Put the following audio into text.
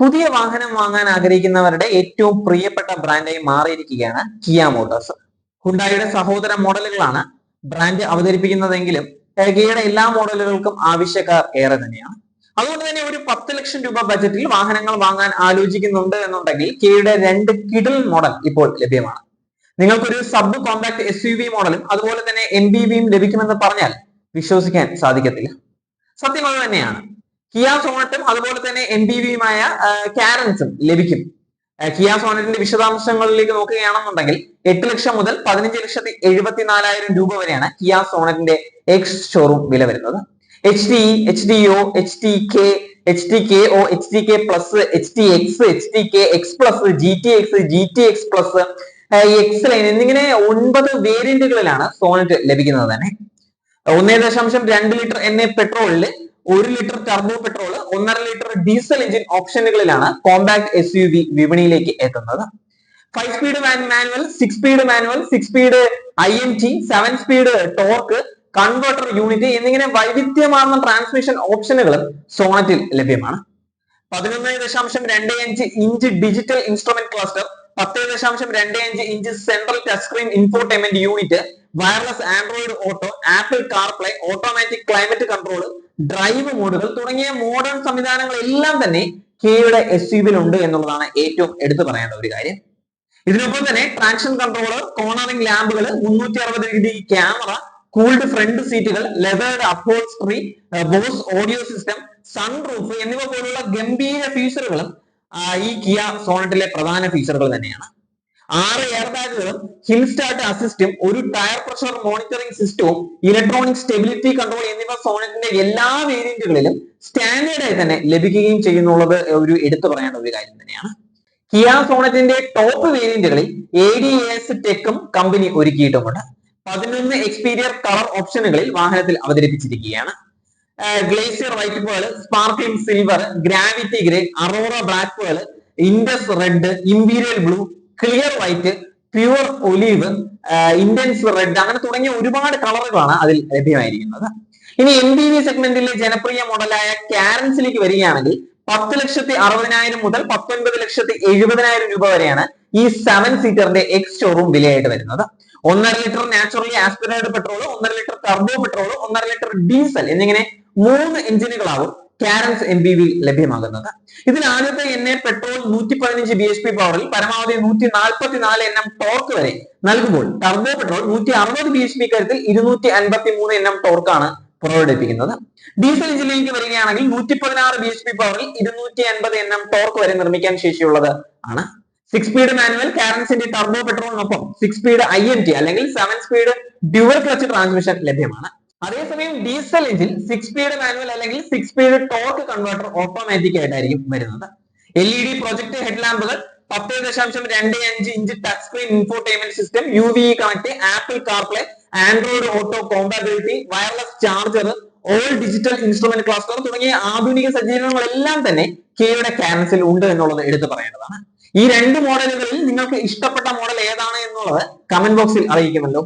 പുതിയ വാഹനം വാങ്ങാൻ ആഗ്രഹിക്കുന്നവരുടെ ഏറ്റവും പ്രിയപ്പെട്ട ബ്രാൻഡായി മാറിയിരിക്കുകയാണ് കിയ മോട്ടോഴ്സ് ഹുണ്ടായുടെ സഹോദര മോഡലുകളാണ് ബ്രാൻഡ് അവതരിപ്പിക്കുന്നതെങ്കിലും കിയയുടെ എല്ലാ മോഡലുകൾക്കും ആവശ്യക്കാർ ഏറെ തന്നെയാണ്. അതുകൊണ്ട് തന്നെ ഒരു പത്ത് ലക്ഷം രൂപ ബജറ്റിൽ വാഹനങ്ങൾ വാങ്ങാൻ ആലോചിക്കുന്നുണ്ട് എന്നുണ്ടെങ്കിൽ കിയയുടെ രണ്ട് കിഡിൽ മോഡൽ ഇപ്പോൾ ലഭ്യമാണ്. നിങ്ങൾക്കൊരു sub compact S U V മോഡലും അതുപോലെ തന്നെ എം ബി വിയും ലഭിക്കുമെന്ന് പറഞ്ഞാൽ വിശ്വസിക്കാൻ സാധിക്കത്തില്ല. സത്യം അത് തന്നെയാണ്. കിയ സോണറ്റും അതുപോലെ തന്നെ എം ബി വിയുമായ കാരൻസും ലഭിക്കും. കിയാസോണറ്റിന്റെ കിയ സോണറ്റിന്റെ വിശദാംശങ്ങളിലേക്ക് നോക്കുകയാണെന്നുണ്ടെങ്കിൽ എട്ട് ലക്ഷം മുതൽ പതിനഞ്ച് ലക്ഷത്തി എഴുപത്തിനാലായിരം രൂപ വരെയാണ് കിയാസോണറ്റിന്റെ എക്സ് ഷോറൂം വില വരുന്നത്. H D H D O H T K H T K O H T K plus H T X H T K X plus G T X G T X plus X line എന്നിങ്ങനെ ഒൻപത് വേരിയന്റുകളിലാണ് Sonet ലഭിക്കുന്നത് തന്നെ. ഒന്നേ ദശാംശം രണ്ട് litre എണ്ണ പെട്രോളിൽ ഒരു ലിറ്റർ ടർബോ പെട്രോൾ ഒന്നര ലിറ്റർ ഡീസൽ എഞ്ചിൻ ഓപ്ഷനുകളിലാണ് കോമ്പാക്ട് എസ് യു വി വിപണിയിലേക്ക് എത്തുന്നത്. Five speed manual six speed manual six speed I N T seven speed torque converter unit എന്നിങ്ങനെ വൈവിധ്യമാർന്ന ട്രാൻസ്മിഷൻ ഓപ്ഷനുകളും സോണറ്റിൽ ലഭ്യമാണ്. പതിനൊന്ന് ദശാംശം രണ്ട് അഞ്ച് ഇഞ്ച് ഡിജിറ്റൽ ഇൻസ്ട്രുമെന്റ് ക്ലസ്റ്റർ പത്ത് ദശാംശം രണ്ട് അഞ്ച് inch central touch screen infotainment unit wireless Android auto Apple CarPlay automatic climate control drive മോഡുകൾ തുടങ്ങിയ മോഡേൺ സംവിധാനങ്ങൾ എല്ലാം തന്നെ കെയുടെ എസ് യുവിൽ ഉണ്ട് എന്നുള്ളതാണ് ഏറ്റവും എടുത്തു പറയേണ്ട ഒരു കാര്യം. ഇതിനൊപ്പം തന്നെ ട്രാക്ഷൻ കൺട്രോളർ കോണറിംഗ് ലാമ്പുകൾ മുന്നൂറ്റി അറുപത് ഡിഗ്രി ക്യാമറ കൂൾഡ് ഫ്രണ്ട് സീറ്റുകൾ leathered upholstery Bose audio system sunroof എന്നിവ പോലുള്ള ഗംഭീര ഫീച്ചറുകളും ഈ കിയ സോണറ്റിലെ പ്രധാന ഫീച്ചറുകൾ തന്നെയാണ്. ആറ് എയർ ബാഗുകളും ഹിൽ സ്റ്റാർട്ട് അസിസ്റ്റും ഒരു ടയർ പ്രഷർ മോണിറ്ററിംഗ് സിസ്റ്റവും ഇലക്ട്രോണിക് സ്റ്റെബിലിറ്റി കൺട്രോൾ എന്നിവ സോണറ്റിന്റെ എല്ലാ വേരിയന്റുകളിലും സ്റ്റാൻഡേർഡായി തന്നെ ലഭിക്കുകയും ചെയ്യുന്നുള്ളത് ഒരു എടുത്തു പറയേണ്ട ഒരു കാര്യം തന്നെയാണ്. കിയ സോണറ്റിന്റെ ടോപ്പ് വേരിയന്റുകളിൽ എ ഡി എസ് ടെക്കും കമ്പനി ഒരുക്കിയിട്ടുമുണ്ട്. പതിനൊന്ന് എക്സ്പീരിയർ കളർ ഓപ്ഷനുകളിൽ വാഹനത്തിൽ അവതരിപ്പിച്ചിരിക്കുകയാണ്. Glacier white pearl sparkling silver gravity grey aurora black pearl Indus red imperial blue clear white pure olive intense red അങ്ങനെ തുടങ്ങിയ ഒരുപാട് കളറുകളാണ് അതിൽ ലഭ്യമായിരിക്കുന്നത്. ഇനി എം ബി വി സെഗ്മെന്റിലെ ജനപ്രിയ മോഡലായ കാരൻസിലേക്ക് വരികയാണെങ്കിൽ പത്ത് ലക്ഷത്തി അറുപതിനായിരം മുതൽ പത്തൊൻപത് ലക്ഷത്തി എഴുപതിനായിരം രൂപ വരെയാണ് ഈ സെവൻ സീറ്ററിന്റെ എക്സ് ഷോറൂം വിലയായിട്ട് വരുന്നത്. ഒന്നര ലിറ്റർ നാച്ചുറലി ആസ്പിറേഡ് പെട്രോൾ ഒന്നര ലിറ്റർ ടർബോ പെട്രോൾ ഒന്നര ലിറ്റർ ഡീസൽ എന്നിങ്ങനെ മൂന്ന് എഞ്ചിനുകളാവും കാരൻസ് എം ബി വി ലഭ്യമാകുന്നത്. ഇതിൽ ആദ്യത്തെ എണ്ണ പെട്രോൾ നൂറ്റി പതിനഞ്ച് ബി എച്ച് പി പവറിൽ പരമാവധി നൂറ്റി നാൽപ്പത്തി നാല് എണ്ണം ടോർക്ക് വരെ നൽകുമ്പോൾ ടർബോ പെട്രോൾ നൂറ്റി അറുപത് ബി എച്ച് പി കരുത്തിൽ ഇരുന്നൂറ്റി അൻപത്തി മൂന്ന് എണ്ണം ടോർക്കാണ് പുറപ്പെടുപ്പിക്കുന്നത് ഡീസൽ എഞ്ചിനിലേക്ക് വരികയാണെങ്കിൽ നൂറ്റി പതിനാറ് ബി എച്ച് പി പവറിൽ ഇരുന്നൂറ്റി അൻപത് എണ്ണം ടോർക്ക് വരെ നിർമ്മിക്കാൻ ശേഷിയുള്ളത് ആണ്. സിക്സ് സ്പീഡ് മാനുവൽ കാരൻസിന്റെ turbo പെട്രോളിനൊപ്പം six speed I N T അല്ലെങ്കിൽ seven speed dual clutch transmission ലഭ്യമാണ്. അതേസമയം diesel engine six speed manual അല്ലെങ്കിൽ six speed torque converter automatic ആയിട്ടായിരിക്കും വരുന്നത്. L E D project head ലാമ്പുകൾ പത്ത് ദശാംശം രണ്ട് അഞ്ച് inch touch screen infotainment system U V connect Apple CarPlay Android auto compatibility wireless charger all digital instrument cluster തുടങ്ങിയ ആധുനിക സജ്ജീകരണങ്ങളെല്ലാം തന്നെ കെയുടെ ക്യാൻസിൽ ഉണ്ട് എന്നുള്ളത് എടുത്തു പറയേണ്ടതാണ്. ഈ രണ്ട് മോഡലുകളിൽ നിങ്ങൾക്ക് ഇഷ്ടപ്പെട്ട മോഡൽ ഏതാണ് എന്നുള്ളത് കമന്റ് ബോക്സിൽ അറിയിക്കുമല്ലോ.